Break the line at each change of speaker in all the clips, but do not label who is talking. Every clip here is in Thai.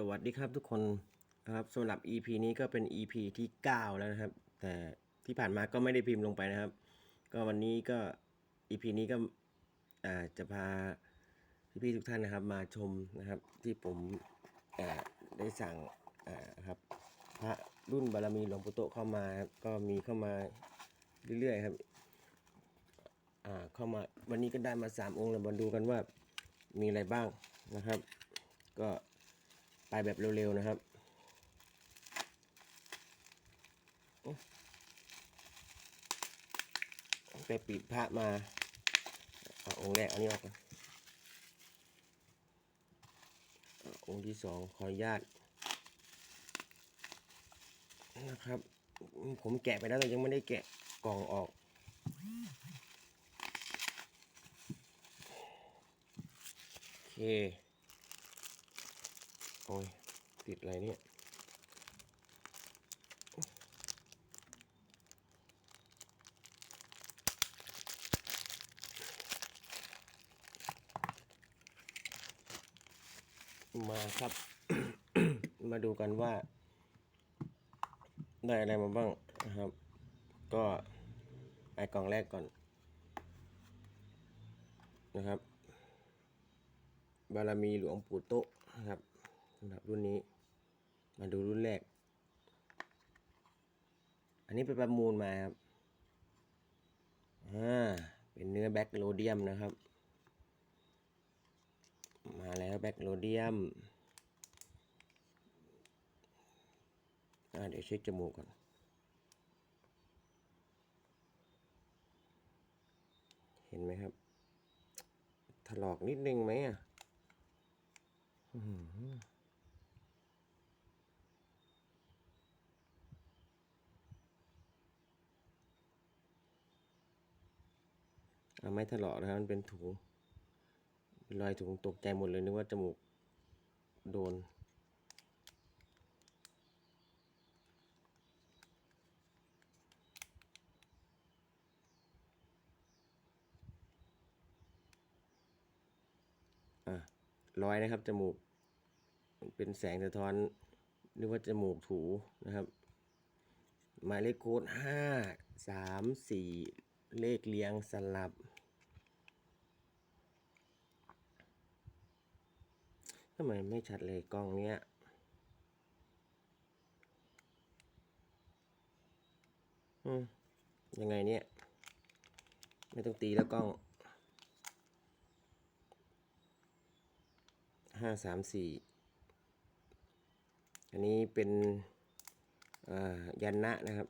สวัสดีครับทุกคนนะครับสำหรับ EP นี้ก็เป็น EP ที่ 9 แล้วนะครับ แต่ที่ผ่านมาก็ไม่ได้พิมพ์ลงไปนะครับ ก็วันนี้ก็ EP นี้ก็จะพาพี่ๆทุกท่านนะครับ มาชมนะครับที่ผมได้สั่งครับพระรุ่นบารมีหลวงปู่โตเข้ามาครับก็มีเข้ามาเรื่อยๆครับเข้ามาวันนี้ก็ได้มาสามองค์แล้วมาดูกันว่ามีอะไรบ้างนะครับ ก็ แบบเร็วๆนะครับไปปิดพระมาเอาองค์แรกอันนี้ออกก่อนองค์ที่สองขออนุญาตนะครับ ผมแกะไปแล้วแต่ยังไม่ได้แกะกล่องออกโอเค โอ้ย ติดอะไรเนี่ย มาครับ มาดูกันว่า ได้อะไรมาบ้างนะครับ ก็ไปกล่องแรกก่อน นะครับ บารมีหลวงปู่โตนะครับ สำหรับรุ่นนี้ มาดูรุ่นแรก อันนี้ไปประมูลมาครับ อ่า เป็นเนื้อแบ็กโลเดียมนะครับ มาแล้วแบ็กโลเดียม อ่า เดี๋ยวเช็คจมูกก่อนเห็นไหมครับ ถลอกนิดนึงไหมอะ อื้อหืออะไม่ถลอกนะครับมันเป็นถุงเป็นรอยถุงตกใจหมดเลยนึกว่าจมูกโดน อะร้อยนะครับจมูก เป็นแสงสะท้อนนึกว่าจมูกถูนะครับหมายเลขโค้ดห้าสามสี่เลขเลียงสลับ ทำไมไม่ชัดเลยกล้องเนี้ยอืมยังไงเนี่ย ไม่ต้องตีแล้วกล้องห้าสามสี่อันนี้เป็นยันนะนะครับ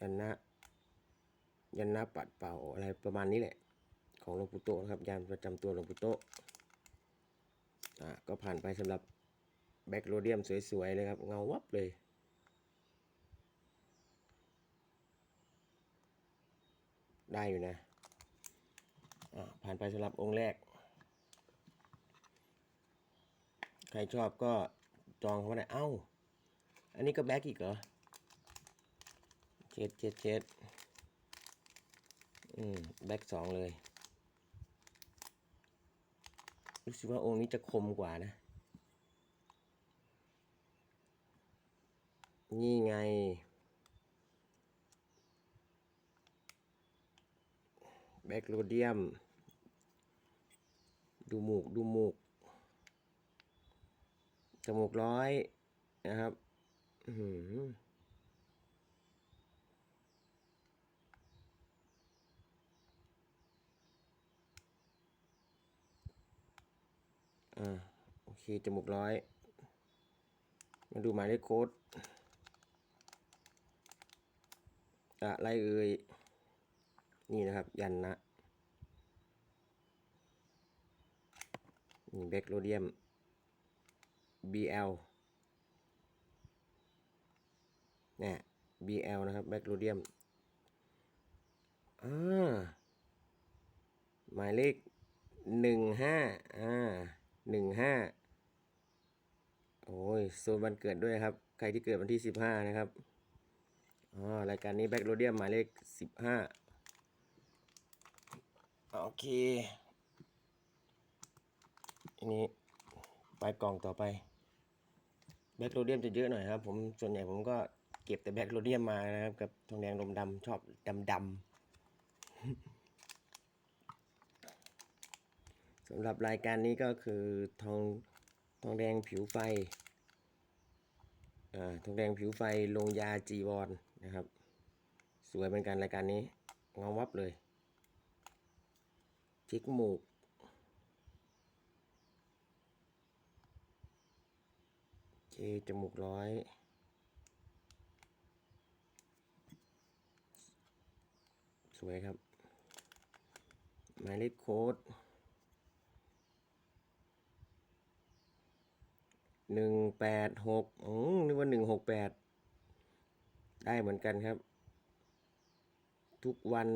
ยันนะ ยันนะปัดเป่าอะไรประมาณนี้แหละ ของหลวงปู่โตนะครับยันประจำตัวหลวงปู่โต อ่าก็ผ่านไปสำหรับแบ็กโรเดียมสวยๆเลยครับ เงาวับเลย ได้อยู่นะอ่าผ่านไปสำหรับองค์แรก ใครชอบก็จองเข้ามาได้เอ้า อันนี้ก็แบ็กอีกเหรอเจ็ดเจ็ดเจ็ดอืม แบ็กสองเลย รู้สึกว่าองค์นี้จะคมกว่านะ นี่ไง แบ็กโรเดียม ดูหมูก ดูหมูก จมูกร้อยนะครับ อื้อ อ่าโอเคจมูกร้อย มาดูหมายเลขโค้ดอะไรเอ่ยนี่นะครับ ยันนะนี่แบคโรเดียม BL เนี่ย BL นะครับแบคโรเดียมอ่าหมายเลขหนึ่งห้าอ่า หนึ่งห้าโอ้ยโซนวันเกิดด้วยครับ ใครที่เกิดวันที่สิบห้านะครับอ๋อรายการนี้แบคโรเดียมหมายเลขสิบห้าโอเค อันนี้ไปกล่องต่อไป แบคโรเดียมจะเยอะหน่อยครับ ผมส่วนใหญ่ผมก็เก็บแต่แบคโรเดียมมานะครับ กับทองแดงลมดำชอบดำดำ สำหรับรายการนี้ก็คือทองทองแดงผิวไฟอ่าทองแดงผิวไฟลงยาจีวรนะครับ สวยเป็นการรายการนี้งาวับเลยจิกหมูกเจจมูกร้อย สวยครับ หมายเลขโค้ด หนึ่งแปดหกอืมนึกว่าหนึ่งหกแปดได้เหมือนกันครับ ทุกวัน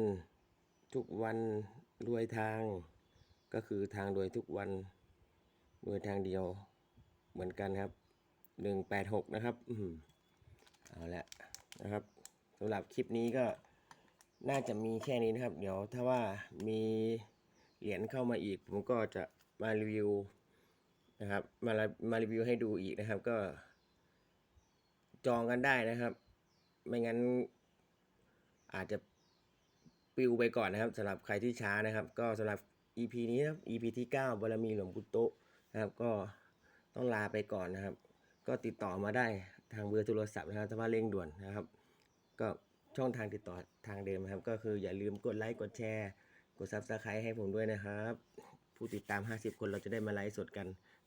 ทุกวันรวยทาง ก็คือทางรวยทุกวันรวยทางเดียวเหมือนกันครับหนึ่งแปดหกนะครับ อืมเอาละนะครับสำหรับคลิปนี้ก็น่าจะมีแค่นี้นะครับ เดี๋ยวถ้าว่ามีเหรียญเข้ามาอีก ผมก็จะมารีวิว นะครับ มาละมารีวิวให้ดูอีกนะครับ ก็ จองกันได้นะครับ ไม่งั้น อาจจะปิวไปก่อนนะครับสำหรับใครที่ช้านะครับ ก็สำหรับ EP นี้นะครับ EP ที่9บารมีหลวงปู่โตะนะครับ ก็ต้องลาไปก่อนนะครับ ก็ติดต่อมาได้ทางเบอร์โทรศัพท์นะครับถ้าว่าเร่งด่วนนะครับ ก็ช่องทางติดต่อทางเดิมครับ ก็คืออย่าลืมกดไลค์กดแชร์ กด Subscribe ให้ผมด้วยนะครับ ผู้ติดตาม 50 คนเราจะได้มาไลฟ์สดกัน